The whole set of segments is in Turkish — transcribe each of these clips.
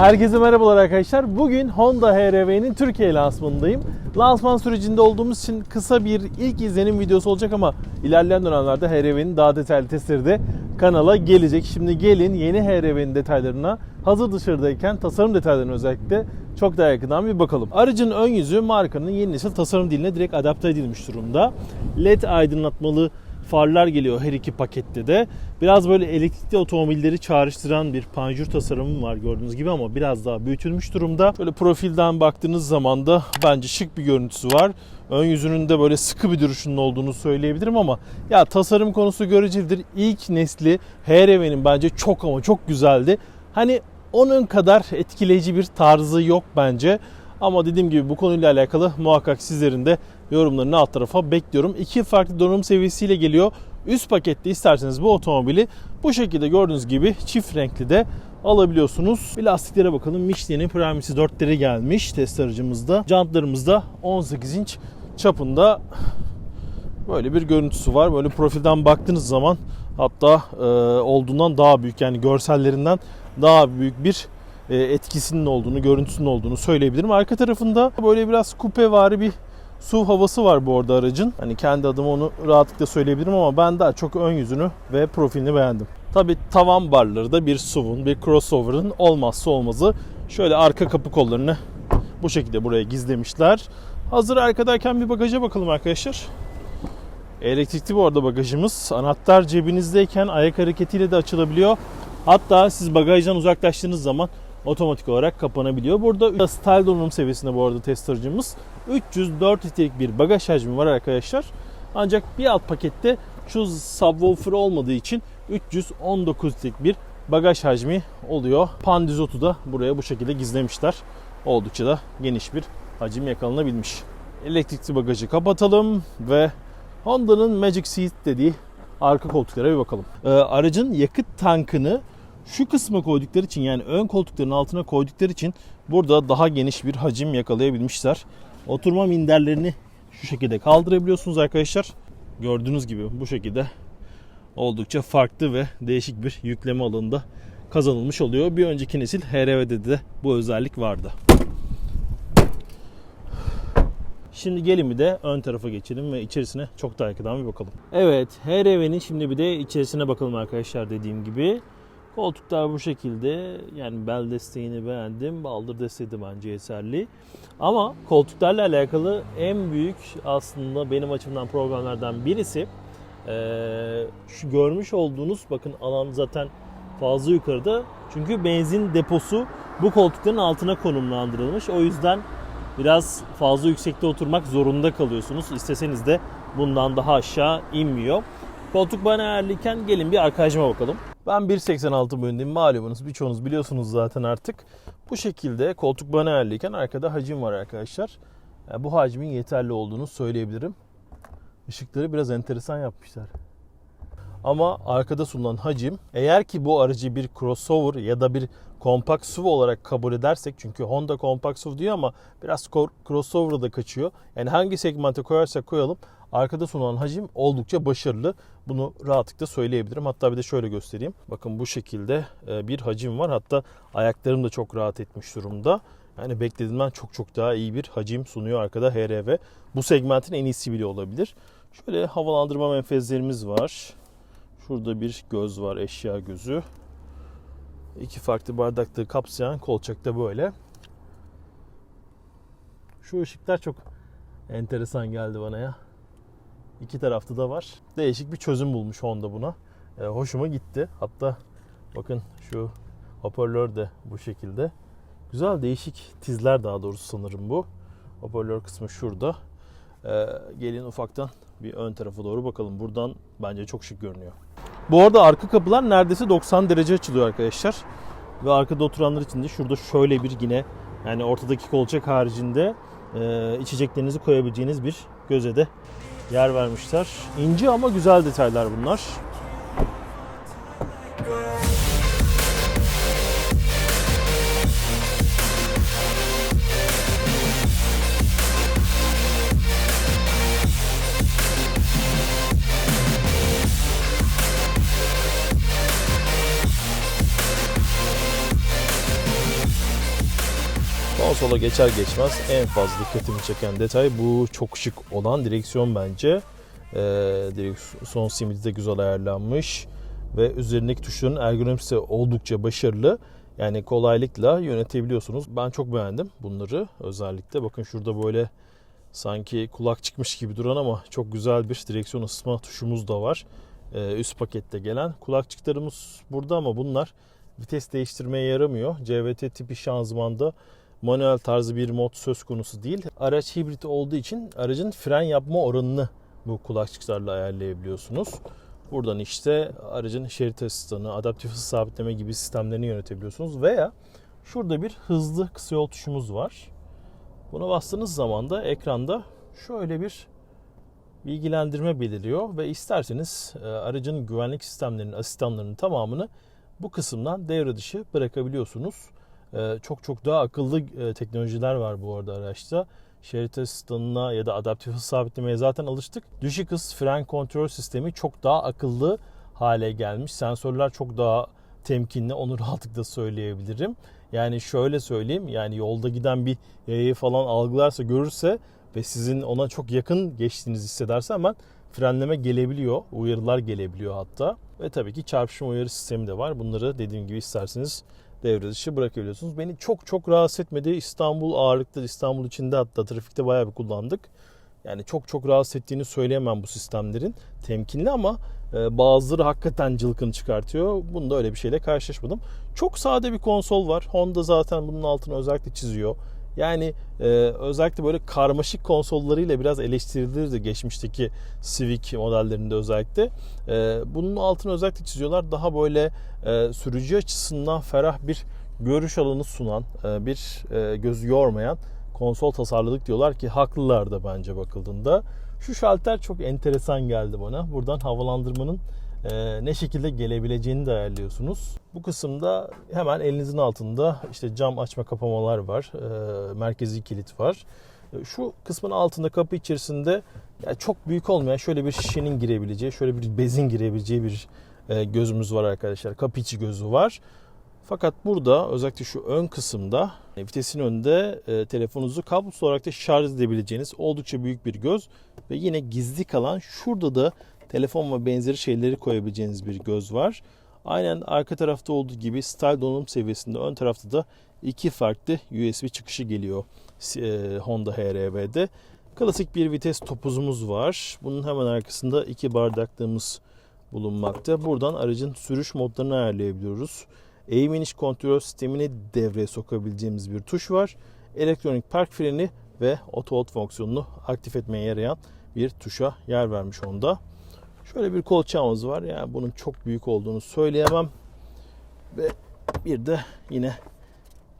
Herkese merhabalar arkadaşlar. Bugün Honda HR-V'nin Türkiye lansmanındayım. Lansman sürecinde olduğumuz için kısa bir ilk izlenim videosu olacak ama ilerleyen dönemlerde HR-V'nin daha detaylı testleri de kanala gelecek. Şimdi gelin yeni HR-V'nin detaylarına hazır dışarıdayken tasarım detaylarına özellikle çok daha yakından bir bakalım. Aracın ön yüzü markanın yeni nesil tasarım diline direkt adapte edilmiş durumda. LED aydınlatmalı farlar geliyor her iki pakette de. Biraz böyle elektrikli otomobilleri çağrıştıran bir panjur tasarımı var gördüğünüz gibi ama biraz daha büyütülmüş durumda. Böyle profilden baktığınız zaman da bence şık bir görüntüsü var. Ön yüzünün de böyle sıkı bir duruşunun olduğunu söyleyebilirim ama ya tasarım konusu görecelidir. İlk nesli HRV'nin bence çok ama çok güzeldi. Hani onun kadar etkileyici bir tarzı yok bence. Ama dediğim gibi bu konuyla alakalı muhakkak sizlerin de yorumlarını alt tarafa bekliyorum. İki farklı donanım seviyesiyle geliyor. Üst pakette isterseniz bu otomobili bu şekilde gördüğünüz gibi çift renkli de alabiliyorsunuz. Bir lastiklere bakalım. Michelin'in Primacy 4'leri gelmiş test aracımızda. Jantlarımızda 18 inç çapında böyle bir görüntüsü var. Böyle profilden baktığınız zaman hatta e, olduğundan daha büyük yani görsellerinden daha büyük bir e, etkisinin olduğunu, görüntüsünün olduğunu söyleyebilirim. Arka tarafında böyle biraz kupevari bir SUV havası var bu arada aracın. Hani kendi adıma onu rahatlıkla söyleyebilirim ama ben daha çok ön yüzünü ve profilini beğendim. Tabi tavan barları da bir SUV'un, bir crossover'ın olmazsa olmazı. Şöyle arka kapı kollarını bu şekilde buraya gizlemişler. Hazır arkadayken bir bagaja bakalım arkadaşlar. Elektrikli bu arada bagajımız. Anahtar cebinizdeyken ayak hareketiyle de açılabiliyor. Hatta siz bagajdan uzaklaştığınız zaman otomatik olarak kapanabiliyor. Burada style donanım seviyesinde bu arada test aracımız. 304 litrelik bir bagaj hacmi var arkadaşlar. Ancak bir alt pakette şu subwoofer olmadığı için 319 litrelik bir bagaj hacmi oluyor. Pandizotu da buraya bu şekilde gizlemişler. Oldukça da geniş bir hacim yakalanabilmiş. Elektrikli bagajı kapatalım ve Honda'nın Magic Seat dediği arka koltuklara bir bakalım. Ee, aracın yakıt tankını şu kısma koydukları için yani ön koltukların altına koydukları için burada daha geniş bir hacim yakalayabilmişler. Oturma minderlerini şu şekilde kaldırabiliyorsunuz arkadaşlar. Gördüğünüz gibi bu şekilde oldukça farklı ve değişik bir yükleme alanında kazanılmış oluyor. Bir önceki nesil HRV'de de bu özellik vardı. Şimdi gelin bir de ön tarafa geçelim ve içerisine çok daha yakından bir bakalım. Evet, HRV'nin şimdi bir de içerisine bakalım arkadaşlar dediğim gibi. Koltuklar bu şekilde. Yani bel desteğini beğendim. Baldır desteği de bence yeterli. Ama koltuklarla alakalı en büyük aslında benim açımdan problemlerden birisi eee, şu görmüş olduğunuz bakın alan zaten fazla yukarıda. Çünkü benzin deposu bu koltukların altına konumlandırılmış. O yüzden biraz fazla yüksekte oturmak zorunda kalıyorsunuz. İsteseniz de bundan daha aşağı inmiyor. Koltuk bana ayarlıyken gelin bir arkadaşıma bakalım. Ben 1.86 boyundayım malumunuz birçoğunuz biliyorsunuz zaten artık. Bu şekilde koltuk bana ayarlıyken arkada hacim var arkadaşlar. Yani bu hacmin yeterli olduğunu söyleyebilirim. Işıkları biraz enteresan yapmışlar. Ama arkada sunulan hacim eğer ki bu aracı bir crossover ya da bir compact SUV olarak kabul edersek çünkü Honda compact SUV diyor ama biraz crossover'a da kaçıyor. Yani hangi segmente koyarsak koyalım arkada sunulan hacim oldukça başarılı. Bunu rahatlıkla söyleyebilirim. Hatta bir de şöyle göstereyim. Bakın bu şekilde e, bir hacim var. Hatta ayaklarım da çok rahat etmiş durumda. Yani beklediğimden çok çok daha iyi bir hacim sunuyor arkada HRV. Bu segmentin en iyisi bile olabilir. Şöyle havalandırma menfezlerimiz var. Şurada bir göz var, eşya gözü. İki farklı bardaklığı kapsayan kolçak da böyle. Şu ışıklar çok enteresan geldi bana ya. İki tarafta da var. Değişik bir çözüm bulmuş Honda buna. Ee, hoşuma gitti. Hatta bakın şu hoparlör de bu şekilde. Güzel değişik tizler daha doğrusu sanırım bu. Hoparlör kısmı şurada. Ee, gelin ufaktan bir ön tarafa doğru bakalım. Buradan bence çok şık görünüyor. Bu arada arka kapılar neredeyse 90 derece açılıyor arkadaşlar. Ve arkada oturanlar için de şurada şöyle bir yine yani ortadaki kolçak haricinde e, içeceklerinizi koyabileceğiniz bir göze de yer vermişler. İnce ama güzel detaylar bunlar. Konsola geçer geçmez en fazla dikkatimi çeken detay bu çok şık olan direksiyon bence. Ee, direksiyon simidi de güzel ayarlanmış ve üzerindeki tuşların ergonomisi oldukça başarılı. Yani kolaylıkla yönetebiliyorsunuz. Ben çok beğendim bunları özellikle. Bakın şurada böyle sanki kulak çıkmış gibi duran ama çok güzel bir direksiyon ısıtma tuşumuz da var. Ee, üst pakette gelen. Kulakçıklarımız burada ama bunlar vites değiştirmeye yaramıyor. CVT tipi şanzımanda manuel tarzı bir mod söz konusu değil. Araç hibrit olduğu için aracın fren yapma oranını bu kulakçıklarla ayarlayabiliyorsunuz. Buradan işte aracın şerit asistanı, adaptif hız sabitleme gibi sistemlerini yönetebiliyorsunuz. Veya şurada bir hızlı kısa yol tuşumuz var. Buna bastığınız zaman da ekranda şöyle bir bilgilendirme beliriyor ve isterseniz e, aracın güvenlik sistemlerinin, asistanlarının tamamını bu kısımdan devre dışı bırakabiliyorsunuz. E, Çok çok daha akıllı e, teknolojiler var bu arada araçta. Şerit asistanına ya da adaptif hız sabitlemeye zaten alıştık. Düşük hız fren kontrol sistemi çok daha akıllı hale gelmiş. Sensörler çok daha temkinli. Onu rahatlıkla söyleyebilirim. Yani şöyle söyleyeyim. Yani yolda giden bir yayayı falan algılarsa görürse ve sizin ona çok yakın geçtiğinizi hissederse hemen frenleme gelebiliyor. Uyarılar gelebiliyor hatta. Ve tabii ki çarpışma uyarı sistemi de var. Bunları dediğim gibi isterseniz devre dışı bırakabiliyorsunuz. Beni çok çok rahatsız etmedi. İstanbul ağırlıklı İstanbul içinde hatta trafikte bayağı bir kullandık. Yani çok çok rahatsız ettiğini söyleyemem bu sistemlerin. Temkinli ama e, bazıları hakikaten cılkını çıkartıyor. Bunda öyle bir şeyle karşılaşmadım. Çok sade bir konsol var. Honda zaten bunun altını özellikle çiziyor. Yani e, özellikle böyle karmaşık konsollarıyla biraz eleştirilirdi geçmişteki Civic modellerinde özellikle. E, bunun altını özellikle çiziyorlar. Daha böyle e, sürücü açısından ferah bir görüş alanı sunan, e, bir e, gözü yormayan konsol tasarladık diyorlar ki haklılar da bence bakıldığında. Şu şalter çok enteresan geldi bana. Buradan havalandırmanın e, ne şekilde gelebileceğini de ayarlıyorsunuz. Bu kısımda hemen elinizin altında işte cam açma kapamalar var. E, merkezi kilit var. E, Şu kısmın altında kapı içerisinde yani çok büyük olmayan şöyle bir şişenin girebileceği, şöyle bir bezin girebileceği bir e, gözümüz var arkadaşlar. Kapı içi gözü var. Fakat burada özellikle şu ön kısımda e, vitesin önünde e, telefonunuzu kablosuz olarak da şarj edebileceğiniz oldukça büyük bir göz ve yine gizli kalan şurada da telefon ve benzeri şeyleri koyabileceğiniz bir göz var. Aynen arka tarafta olduğu gibi style donanım seviyesinde ön tarafta da iki farklı USB çıkışı geliyor e, Honda HR-V'de. Klasik bir vites topuzumuz var. Bunun hemen arkasında iki bardaklığımız bulunmakta. Buradan aracın sürüş modlarını ayarlayabiliyoruz. Eğim iniş kontrol sistemini devreye sokabileceğimiz bir tuş var. Elektronik park freni ve auto hold fonksiyonunu aktif etmeye yarayan bir tuşa yer vermiş onda. Şöyle bir kolçağımız var. Yani bunun çok büyük olduğunu söyleyemem. Ve bir de yine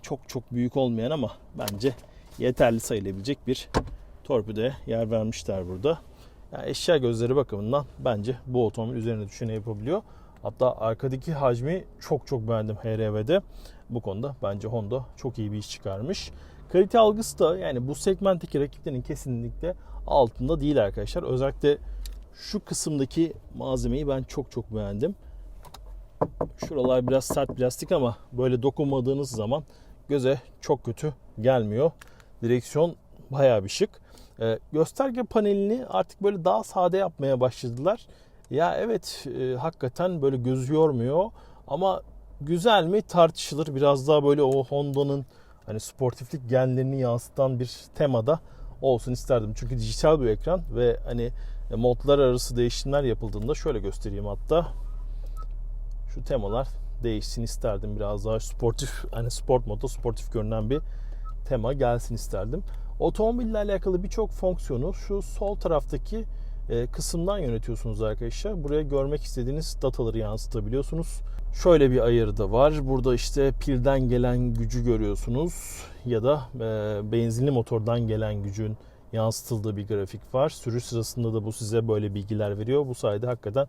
çok çok büyük olmayan ama bence yeterli sayılabilecek bir torpidoya yer vermişler burada. Yani eşya gözleri bakımından bence bu otomobil üzerine düşeni yapabiliyor. Hatta arkadaki hacmi çok çok beğendim HRV'de. Bu konuda bence Honda çok iyi bir iş çıkarmış. Kalite algısı da yani bu segmentteki rakiplerin kesinlikle altında değil arkadaşlar. Özellikle şu kısımdaki malzemeyi ben çok çok beğendim. Şuralar biraz sert plastik ama böyle dokunmadığınız zaman göze çok kötü gelmiyor. Direksiyon bayağı bir şık. Ee, gösterge panelini artık böyle daha sade yapmaya başladılar. Ya evet e, hakikaten böyle göz yormuyor ama güzel mi tartışılır. Biraz daha böyle o Honda'nın hani sportiflik genlerini yansıtan bir temada olsun isterdim. Çünkü dijital bir ekran ve hani modlar arası değişimler yapıldığında şöyle göstereyim hatta şu temalar değişsin isterdim. Biraz daha sportif hani sport modda sportif görünen bir tema gelsin isterdim. Otomobille alakalı birçok fonksiyonu şu sol taraftaki e, kısımdan yönetiyorsunuz arkadaşlar. Buraya görmek istediğiniz dataları yansıtabiliyorsunuz. Şöyle bir ayarı da var. Burada işte pilden gelen gücü görüyorsunuz ya da e, benzinli motordan gelen gücün yansıtıldığı bir grafik var. Sürüş sırasında da bu size böyle bilgiler veriyor. Bu sayede hakikaten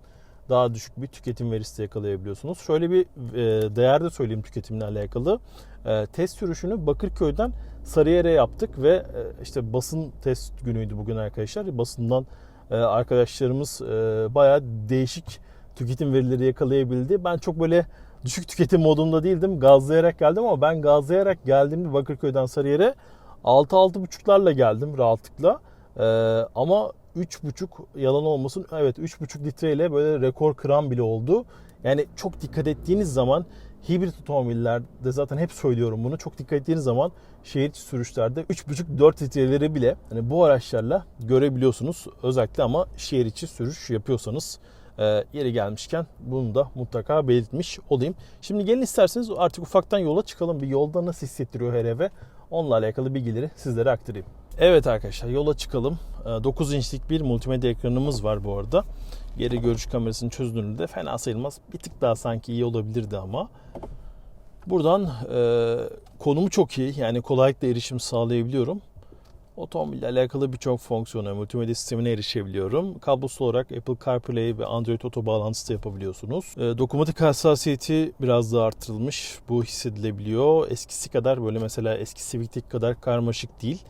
daha düşük bir tüketim verisi yakalayabiliyorsunuz. Şöyle bir e, değer de söyleyeyim tüketimle alakalı. E, test sürüşünü Bakırköy'den Sarıyer'e yaptık ve e, işte basın test günüydü bugün arkadaşlar. Basından arkadaşlarımız bayağı değişik tüketim verileri yakalayabildi. Ben çok böyle düşük tüketim modunda değildim. Gazlayarak geldim ama ben gazlayarak geldiğimde Bakırköy'den Sarıyer'e 6-6,5'larla geldim rahatlıkla. Ee, ama 3,5 yalan olmasın evet 3,5 litreyle böyle rekor kıran bile oldu. Yani çok dikkat ettiğiniz zaman hibrit otomobillerde zaten hep söylüyorum bunu. Çok dikkat ettiğiniz zaman şehir içi sürüşlerde 3,5-4 litreleri bile hani bu araçlarla görebiliyorsunuz. Özellikle ama şehir içi sürüş yapıyorsanız e, yeri gelmişken bunu da mutlaka belirtmiş olayım. Şimdi gelin isterseniz artık ufaktan yola çıkalım. Bir yolda nasıl hissettiriyor her eve onunla alakalı bilgileri sizlere aktarayım. Evet arkadaşlar yola çıkalım. E, 9 inçlik bir multimedya ekranımız var bu arada. Geri görüş kamerasının çözünürlüğü de fena sayılmaz. Bir tık daha sanki iyi olabilirdi ama. Buradan e, konumu çok iyi. Yani kolaylıkla erişim sağlayabiliyorum. Otomobille alakalı birçok fonksiyona, multimedya sistemine erişebiliyorum. Kablosuz olarak Apple CarPlay ve Android Auto bağlantısı da yapabiliyorsunuz. E, dokunmatik hassasiyeti biraz daha artırılmış. Bu hissedilebiliyor. Eskisi kadar böyle mesela eski Civic'teki kadar karmaşık değil.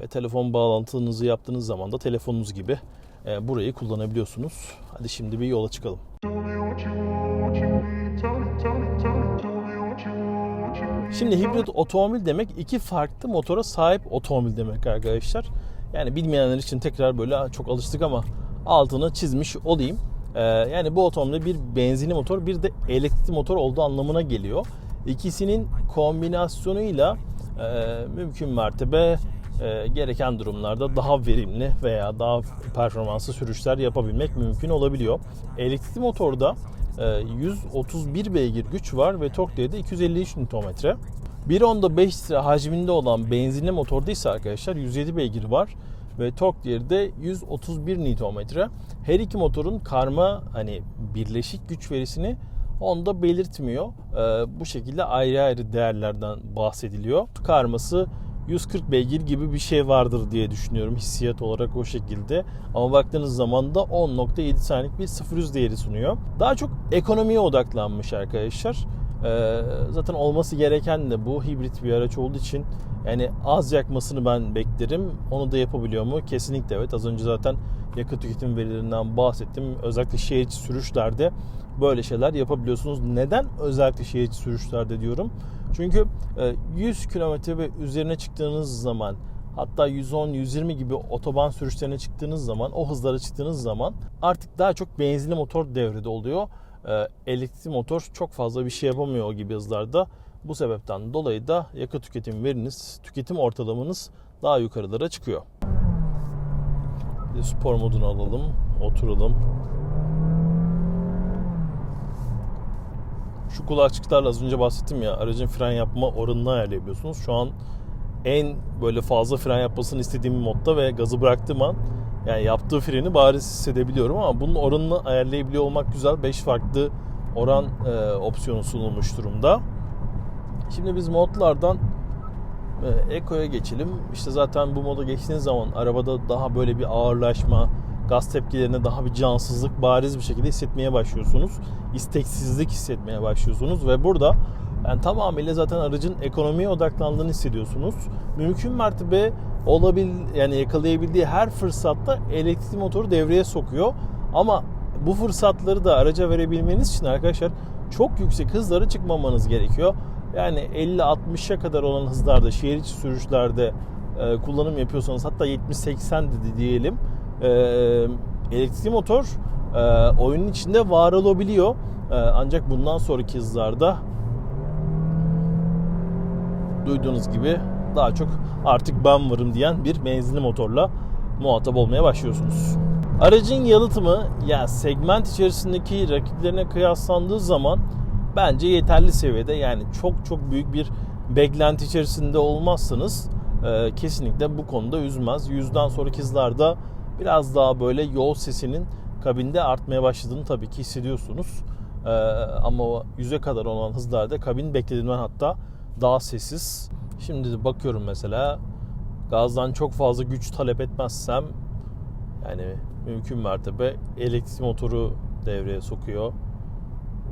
Ve telefon bağlantınızı yaptığınız zaman da telefonunuz gibi e, burayı kullanabiliyorsunuz. Hadi şimdi bir yola çıkalım. Şimdi hibrit otomobil demek iki farklı motora sahip otomobil demek arkadaşlar. Yani bilmeyenler için tekrar böyle çok alıştık ama altını çizmiş olayım. Ee, yani bu otomobil bir benzinli motor bir de elektrikli motor olduğu anlamına geliyor. İkisinin kombinasyonuyla e, mümkün mertebe e, gereken durumlarda daha verimli veya daha performanslı sürüşler yapabilmek mümkün olabiliyor. Elektrikli motorda 131 beygir güç var ve tork değeri de 253 Nm. 1.10'da 5 litre hacminde olan benzinli motorda ise arkadaşlar 107 beygir var ve tork değeri de 131 Nm. Her iki motorun karma hani birleşik güç verisini onda belirtmiyor. E, bu şekilde ayrı ayrı değerlerden bahsediliyor. Karması 140 beygir gibi bir şey vardır diye düşünüyorum hissiyat olarak o şekilde. Ama baktığınız zaman da 10.7 saniyelik bir 0 değeri sunuyor. Daha çok ekonomiye odaklanmış arkadaşlar. Ee, zaten olması gereken de bu hibrit bir araç olduğu için yani az yakmasını ben beklerim. Onu da yapabiliyor mu? Kesinlikle evet. Az önce zaten yakıt tüketim verilerinden bahsettim. Özellikle şehir içi sürüşlerde böyle şeyler yapabiliyorsunuz. Neden özellikle şehir içi sürüşlerde diyorum? Çünkü 100 km ve üzerine çıktığınız zaman hatta 110-120 gibi otoban sürüşlerine çıktığınız zaman o hızlara çıktığınız zaman artık daha çok benzinli motor devrede oluyor. Elektrikli motor çok fazla bir şey yapamıyor o gibi hızlarda. Bu sebepten dolayı da yakıt tüketim veriniz, tüketim ortalamanız daha yukarılara çıkıyor. Spor modunu alalım, oturalım. Şu kulakçıklarla az önce bahsettim ya aracın fren yapma oranını ayarlayabiliyorsunuz. Şu an en böyle fazla fren yapmasını istediğim modda ve gazı bıraktığım an yani yaptığı freni bariz hissedebiliyorum ama bunun oranını ayarlayabiliyor olmak güzel. 5 farklı oran e, opsiyonu sunulmuş durumda. Şimdi biz modlardan e, Eco'ya geçelim. İşte zaten bu moda geçtiğiniz zaman arabada daha böyle bir ağırlaşma, gaz tepkilerine daha bir cansızlık bariz bir şekilde hissetmeye başlıyorsunuz. İsteksizlik hissetmeye başlıyorsunuz ve burada yani tamamıyla zaten aracın ekonomiye odaklandığını hissediyorsunuz. Mümkün mertebe olabil yani yakalayabildiği her fırsatta elektrikli motoru devreye sokuyor. Ama bu fırsatları da araca verebilmeniz için arkadaşlar çok yüksek hızlara çıkmamanız gerekiyor. Yani 50-60'a kadar olan hızlarda şehir içi sürüşlerde e, kullanım yapıyorsanız hatta 70-80 dedi diyelim e, elektrikli motor e, oyunun içinde var olabiliyor. E, ancak bundan sonraki hızlarda duyduğunuz gibi daha çok artık ben varım diyen bir benzinli motorla muhatap olmaya başlıyorsunuz. Aracın yalıtımı ya segment içerisindeki rakiplerine kıyaslandığı zaman bence yeterli seviyede. Yani çok çok büyük bir beklenti içerisinde olmazsanız e, kesinlikle bu konuda üzmez. Yüzden sonraki hızlarda biraz daha böyle yol sesinin kabinde artmaya başladığını tabii ki hissediyorsunuz. E, ama o yüze kadar olan hızlarda kabin beklediğimden hatta daha sessiz. Şimdi de bakıyorum mesela gazdan çok fazla güç talep etmezsem yani mümkün mertebe elektrik motoru devreye sokuyor.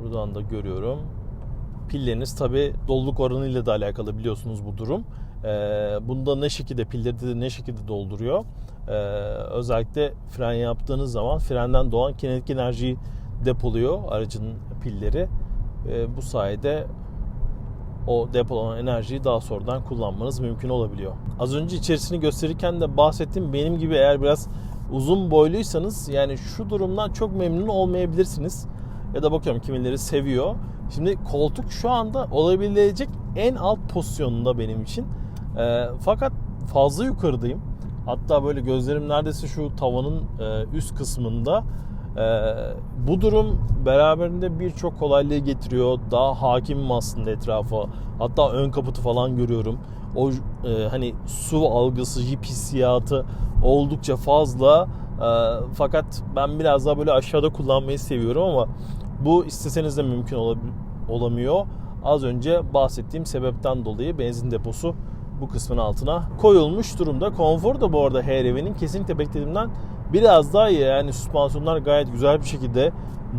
Buradan da görüyorum. Pilleriniz tabi doluluk oranıyla da alakalı biliyorsunuz bu durum. Ee, bunda ne şekilde pilleri de ne şekilde dolduruyor. Ee, özellikle fren yaptığınız zaman frenden doğan kinetik enerjiyi depoluyor aracın pilleri. Ve bu sayede o depolanan enerjiyi daha sonradan kullanmanız mümkün olabiliyor. Az önce içerisini gösterirken de bahsettim. Benim gibi eğer biraz uzun boyluysanız yani şu durumdan çok memnun olmayabilirsiniz. Ya da bakıyorum kimileri seviyor. Şimdi koltuk şu anda olabilecek en alt pozisyonunda benim için. Ee, fakat fazla yukarıdayım. Hatta böyle gözlerim neredeyse şu tavanın e, üst kısmında. Ee, bu durum beraberinde birçok kolaylığı getiriyor. Daha hakimim aslında etrafa. Hatta ön kaputu falan görüyorum. O e, hani su algısı, jip hissiyatı oldukça fazla. Fakat ben biraz daha böyle aşağıda kullanmayı seviyorum ama bu isteseniz de mümkün olamıyor. Az önce bahsettiğim sebepten dolayı benzin deposu bu kısmın altına koyulmuş durumda. Konfor da bu arada HRV'nin kesinlikle beklediğimden biraz daha iyi. Yani süspansiyonlar gayet güzel bir şekilde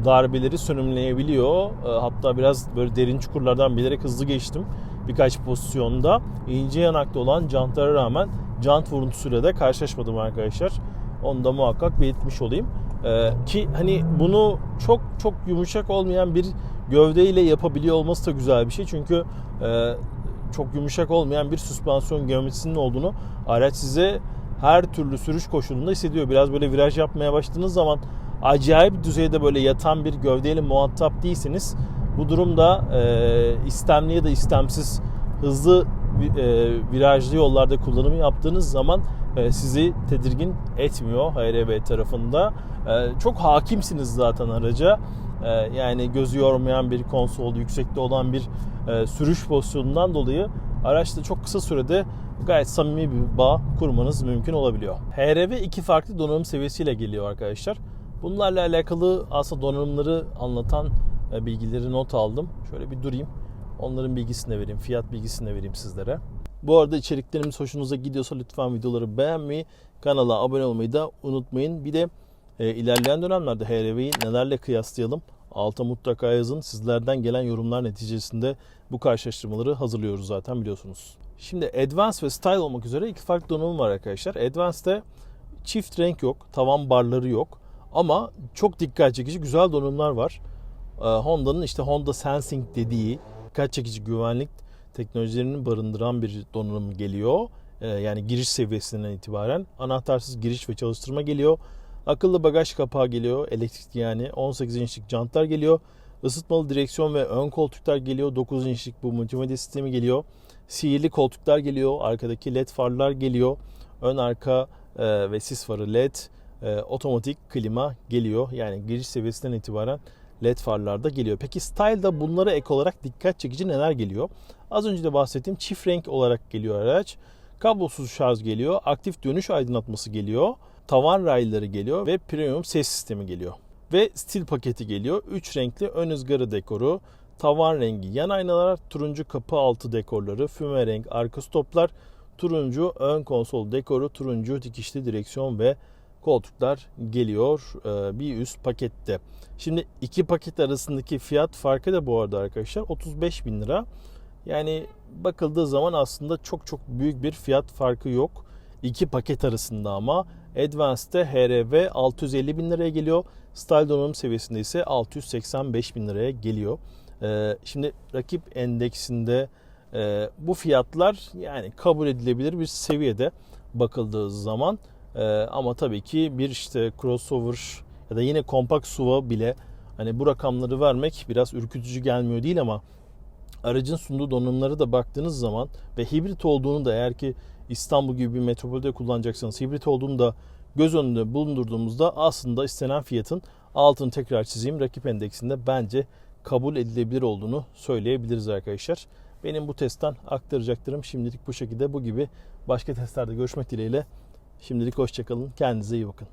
darbeleri sönümleyebiliyor. Ee, Hatta biraz böyle derin çukurlardan bilerek hızlı geçtim. Birkaç pozisyonda ince yanaklı olan jantlara rağmen jant vuruntusuyla da karşılaşmadım arkadaşlar. Onu da muhakkak belirtmiş olayım. Ee, ki hani bunu çok çok yumuşak olmayan bir gövdeyle yapabiliyor olması da güzel bir şey. Çünkü e, çok yumuşak olmayan bir süspansiyon geometrisinin olduğunu araç size her türlü sürüş koşulunda hissediyor. Biraz böyle viraj yapmaya başladığınız zaman acayip düzeyde böyle yatan bir gövdeyle muhatap değilseniz bu durumda e, istemli ya da istemsiz hızlı e, virajlı yollarda kullanımı yaptığınız zaman e, sizi tedirgin etmiyor HRV tarafında. E, çok hakimsiniz zaten araca. E, yani gözü yormayan bir konsol, yüksekte olan bir e, sürüş pozisyonundan dolayı araçta çok kısa sürede gayet samimi bir bağ kurmanız mümkün olabiliyor. HRV iki farklı donanım seviyesiyle geliyor arkadaşlar. Bunlarla alakalı aslında donanımları anlatan e, bilgileri not aldım. Şöyle bir durayım. Onların bilgisini vereyim, fiyat bilgisini vereyim sizlere. Bu arada içeriklerimiz hoşunuza gidiyorsa lütfen videoları beğenmeyi, kanala abone olmayı da unutmayın. Bir de e, ilerleyen dönemlerde HRV'yi nelerle kıyaslayalım? Alta mutlaka yazın. Sizlerden gelen yorumlar neticesinde bu karşılaştırmaları hazırlıyoruz zaten biliyorsunuz. Şimdi Advance ve Style olmak üzere iki farklı donanım var arkadaşlar. Advance'de çift renk yok, tavan barları yok. Ama çok dikkat çekici güzel donanımlar var. Ee, Honda'nın işte Honda Sensing dediği dikkat çekici güvenlik teknolojilerini barındıran bir donanım geliyor. Ee, yani giriş seviyesinden itibaren anahtarsız giriş ve çalıştırma geliyor. Akıllı bagaj kapağı geliyor. Elektrikli yani 18 inçlik jantlar geliyor. Isıtmalı direksiyon ve ön koltuklar geliyor. 9 inçlik bu multimedya sistemi geliyor. Sihirli koltuklar geliyor. Arkadaki led farlar geliyor. Ön arka e, ve sis farı led. E, otomatik klima geliyor. Yani giriş seviyesinden itibaren led farlar da geliyor. Peki Style'da bunlara ek olarak dikkat çekici neler geliyor? Az önce de bahsettiğim çift renk olarak geliyor araç. Kablosuz şarj geliyor. Aktif dönüş aydınlatması geliyor. Tavan rayları geliyor ve premium ses sistemi geliyor. Ve stil paketi geliyor. 3 renkli ön ızgara dekoru, tavan rengi yan aynalar, turuncu kapı altı dekorları, füme renk arka stoplar, turuncu ön konsol dekoru, turuncu dikişli direksiyon ve koltuklar geliyor e, bir üst pakette. Şimdi iki paket arasındaki fiyat farkı da bu arada arkadaşlar 35 bin lira. Yani bakıldığı zaman aslında çok çok büyük bir fiyat farkı yok. İki paket arasında ama Advance'de HRV 650 bin liraya geliyor. Style donanım seviyesinde ise 685 bin liraya geliyor. Ee, şimdi rakip endeksinde e, bu fiyatlar yani kabul edilebilir bir seviyede bakıldığı zaman. Ee, ama tabii ki bir işte crossover ya da yine kompakt SUV'a bile hani bu rakamları vermek biraz ürkütücü gelmiyor değil ama aracın sunduğu donanımları da baktığınız zaman ve hibrit olduğunu da eğer ki İstanbul gibi bir metropolde kullanacaksanız hibrit olduğunu da göz önünde bulundurduğumuzda aslında istenen fiyatın altını tekrar çizeyim rakip endeksinde bence kabul edilebilir olduğunu söyleyebiliriz arkadaşlar. Benim bu testten aktaracaklarım şimdilik bu şekilde bu gibi başka testlerde görüşmek dileğiyle. Şimdilik hoşçakalın. Kendinize iyi bakın.